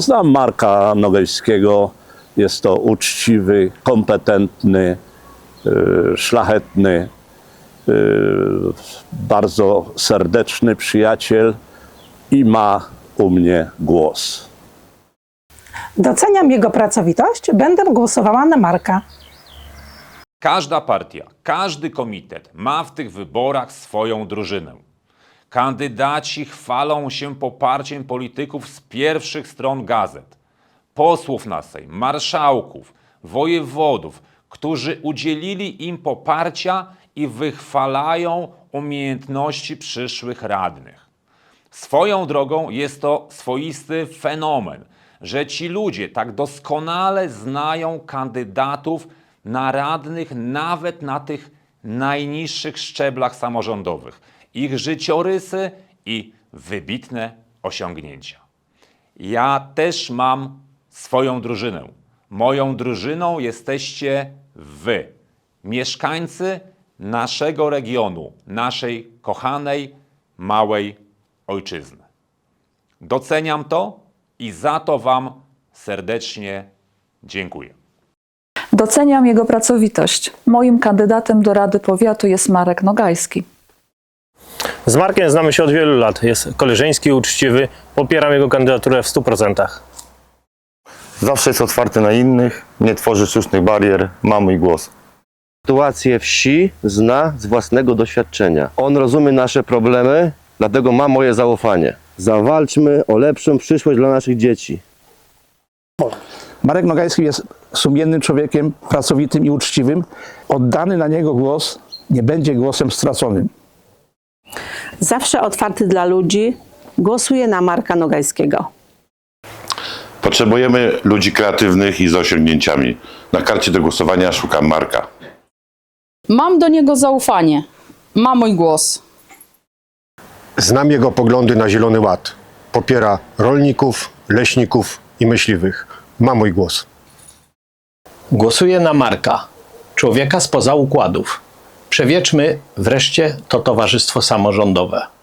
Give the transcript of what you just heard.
Znam Marka Nogejskiego. Jest to uczciwy, kompetentny, y, szlachetny, y, bardzo serdeczny przyjaciel i ma u mnie głos. Doceniam jego pracowitość, będę głosowała na Marka. Każda partia, każdy komitet ma w tych wyborach swoją drużynę. Kandydaci chwalą się poparciem polityków z pierwszych stron gazet, posłów na Sejm, marszałków, wojewodów, którzy udzielili im poparcia i wychwalają umiejętności przyszłych radnych. Swoją drogą jest to swoisty fenomen, że ci ludzie tak doskonale znają kandydatów na radnych, nawet na tych najniższych szczeblach samorządowych, ich życiorysy i wybitne osiągnięcia. Ja też mam swoją drużynę. Moją drużyną jesteście wy, mieszkańcy naszego regionu, naszej kochanej, małej ojczyzny. Doceniam to i za to Wam serdecznie dziękuję. Doceniam jego pracowitość. Moim kandydatem do Rady Powiatu jest Marek Nogajski. Z Markiem znamy się od wielu lat. Jest koleżeński, uczciwy. Popieram jego kandydaturę w 100%. Zawsze jest otwarty na innych, nie tworzy sztucznych barier, ma mój głos. Sytuację wsi zna z własnego doświadczenia. On rozumie nasze problemy, dlatego ma moje zaufanie. Zawalczmy o lepszą przyszłość dla naszych dzieci. Marek Nogajski jest sumiennym człowiekiem, pracowitym i uczciwym. Oddany na niego głos nie będzie głosem straconym. Zawsze otwarty dla ludzi, głosuję na Marka Nogajskiego. Potrzebujemy ludzi kreatywnych i z osiągnięciami. Na karcie do głosowania szukam Marka. Mam do niego zaufanie. Ma mój głos. Znam jego poglądy na Zielony Ład. Popiera rolników, leśników i myśliwych. Ma mój głos. Głosuję na Marka, człowieka spoza układów. Przewieczmy wreszcie to towarzystwo samorządowe.